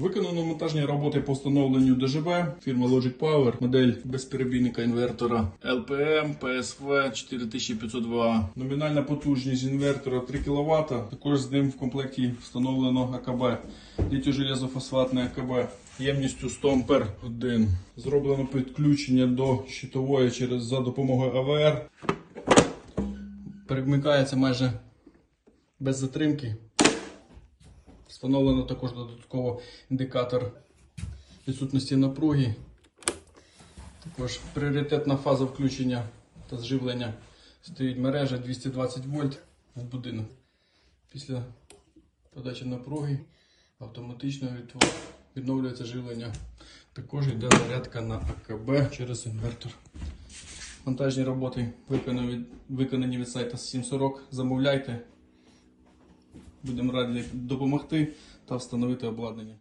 Виконано монтажні роботи по встановленню ДЖБ фірми Logic Power, модель безперебійника інвертора LPM PSV 4502. Номінальна потужність інвертора 3 кВт. Також з ним в комплекті встановлено АКБ. Літіо-железофосфатне АКБ ємністю 100 Ампер годин. Зроблено підключення до щитової через за допомогою АВР. Перемикається майже без затримки. Встановлено також додатково індикатор відсутності напруги. Також пріоритетна фаза включення та зживлення стоїть мережа 220 вольт в будинок. Після подачі напруги автоматично відновлюється живлення. Також йде зарядка на АКБ через інвертор. Монтажні роботи виконані від, сайту 740. Замовляйте. Будемо раді допомогти та встановити обладнання.